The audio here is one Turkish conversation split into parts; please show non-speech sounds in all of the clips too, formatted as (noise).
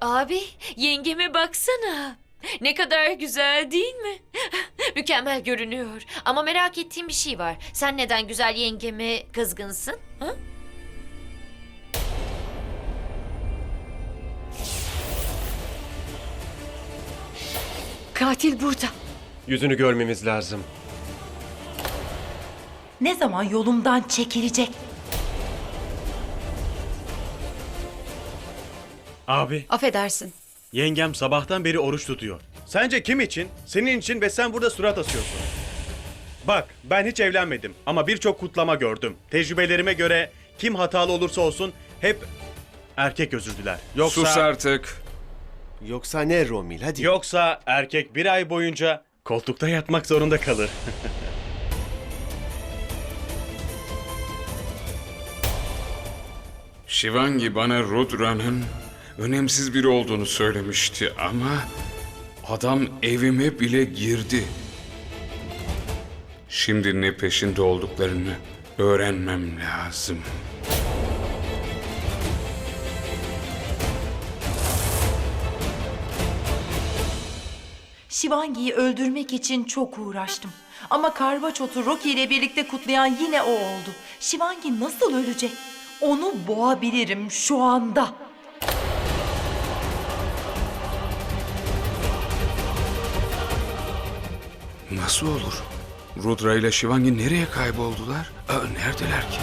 Abi yengeme baksana. Ne kadar güzel değil mi? (laughs) Mükemmel görünüyor. Ama merak ettiğim bir şey var. Sen neden güzel yengeme kızgınsın? Ha? Katil burada. Yüzünü görmemiz lazım. Ne zaman yolumdan çekilecek? Abi, Affedersin. yengem sabahtan beri oruç tutuyor. Sence kim için? Senin için ve sen burada surat asıyorsun. Bak, ben hiç evlenmedim ama birçok kutlama gördüm. Tecrübelerime göre kim hatalı olursa olsun hep erkek özür diler. Yoksa Sus artık. Yoksa ne Romil hadi. yoksa erkek bir ay boyunca koltukta yatmak zorunda kalır. (laughs) Shivangi bana Rudra'nın önemsiz biri olduğunu söylemişti ama adam evime bile girdi. Şimdi ne peşinde olduklarını öğrenmem lazım. Shivangi'yi öldürmek için çok uğraştım. Ama Karvaçot'u Rocky ile birlikte kutlayan yine o oldu. Shivangi nasıl ölecek? Onu boğabilirim şu anda. Nasıl olur? Rudra ile Shivangi nereye kayboldular? Aa, neredeler ki?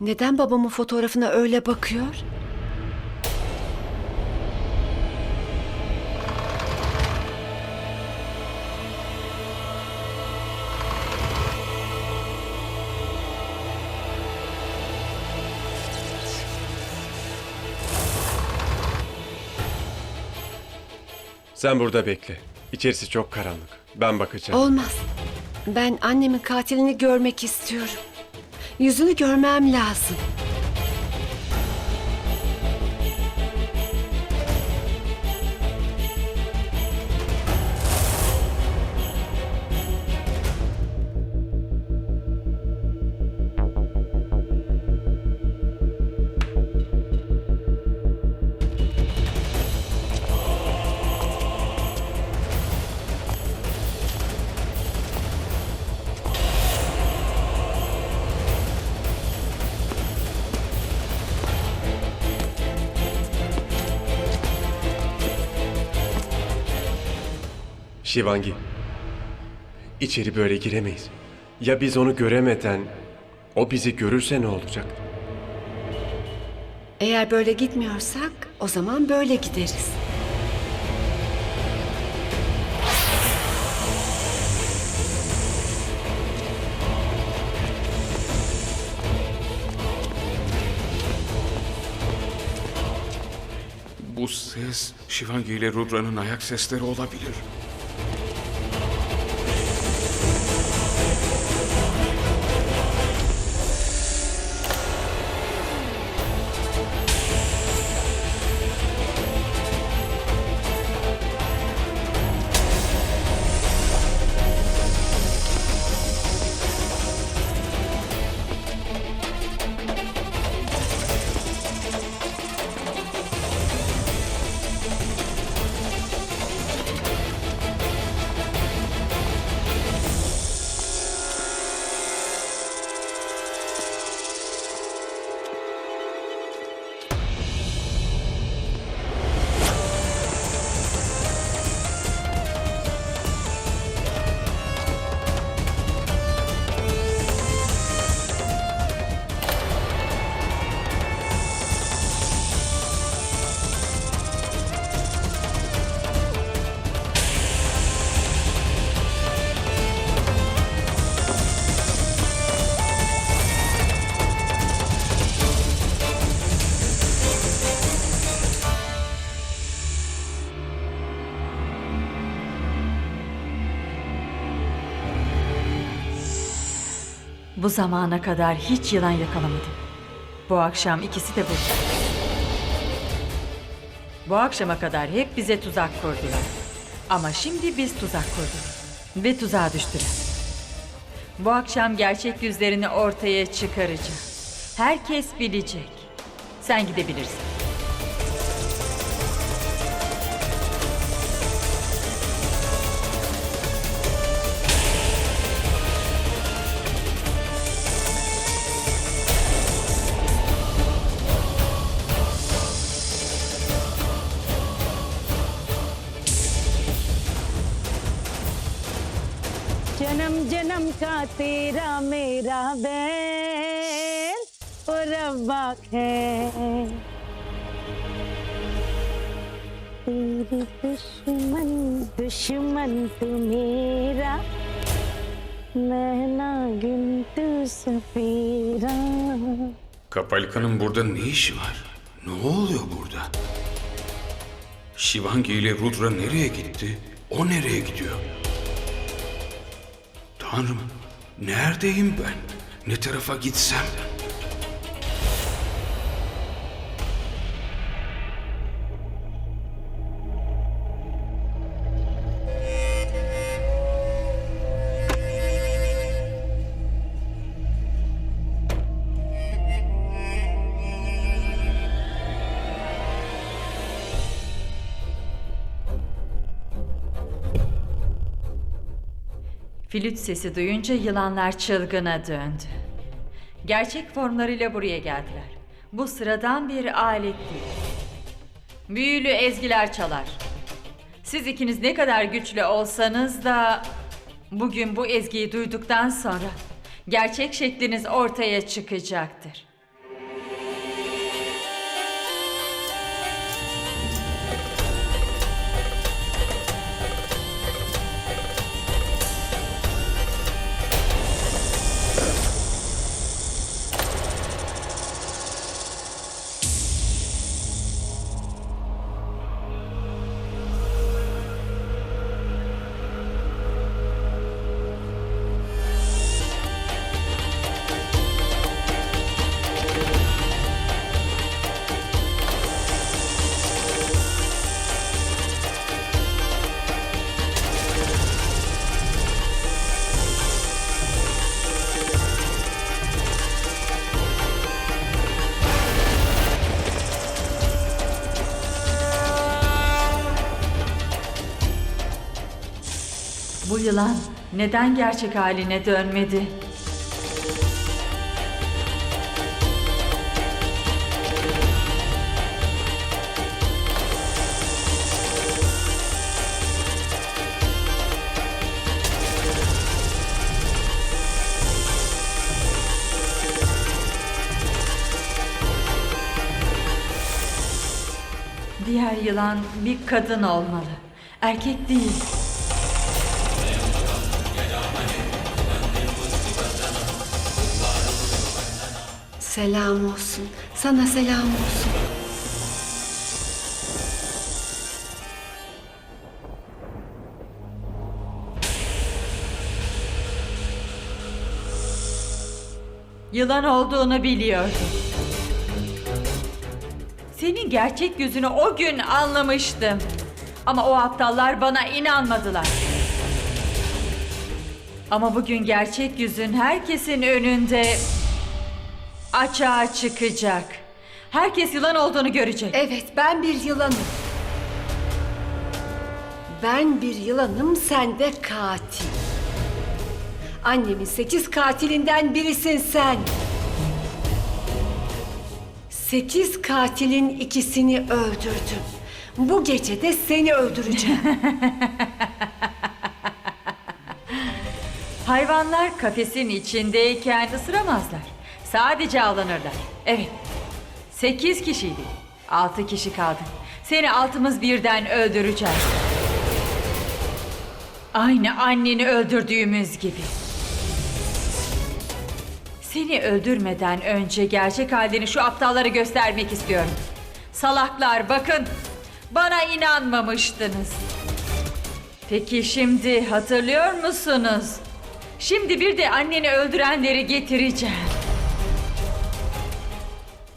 Neden babamın fotoğrafına öyle bakıyor? Sen burada bekle. İçerisi çok karanlık. Ben bakacağım. Olmaz. Ben annemin katilini görmek istiyorum. Yüzünü görmem lazım. Şivangi. İçeri böyle giremeyiz. Ya biz onu göremeden o bizi görürse ne olacak? Eğer böyle gitmiyorsak o zaman böyle gideriz. Bu ses Shivangi ile Rudra'nın ayak sesleri olabilir. Zamana kadar hiç yılan yakalamadım. Bu akşam ikisi de burada. Bu akşama kadar hep bize tuzak kurdular. Ama şimdi biz tuzak kurduk. Ve tuzağa düştüler. Bu akşam gerçek yüzlerini ortaya çıkaracağım. Herkes bilecek. Sen gidebilirsin. जन्म जन्म का तेरा मेरा बैर ओ रब्बा है तेरी दुश्मन दुश्मन तू मेरा मैं नागिन तू सफेरा Kapalika'nın burada ne işi var? Ne oluyor burada? Shivangi ile Rudra nereye gitti? O nereye gidiyor? Tanrım, neredeyim ben? Ne tarafa gitsem? Flüt sesi duyunca yılanlar çılgına döndü. Gerçek formlarıyla buraya geldiler. Bu sıradan bir alet değil. Büyülü ezgiler çalar. Siz ikiniz ne kadar güçlü olsanız da bugün bu ezgiyi duyduktan sonra gerçek şekliniz ortaya çıkacaktır. Yılan neden gerçek haline dönmedi? Diğer yılan bir kadın olmalı. Erkek değil. Selam olsun. Sana selam olsun. Yılan olduğunu biliyordum. Senin gerçek yüzünü o gün anlamıştım. Ama o aptallar bana inanmadılar. Ama bugün gerçek yüzün herkesin önünde açığa çıkacak. Herkes yılan olduğunu görecek. Evet ben bir yılanım. Ben bir yılanım sen de katil. Annemin sekiz katilinden birisin sen. Sekiz katilin ikisini öldürdüm. Bu gece de seni öldüreceğim. (laughs) Hayvanlar kafesin içindeyken ısıramazlar. Sadece avlanırlar. Evet. Sekiz kişiydi. Altı kişi kaldı. Seni altımız birden öldüreceğiz. Aynı anneni öldürdüğümüz gibi. Seni öldürmeden önce gerçek halini şu aptallara göstermek istiyorum. Salaklar bakın. Bana inanmamıştınız. Peki şimdi hatırlıyor musunuz? Şimdi bir de anneni öldürenleri getireceğim.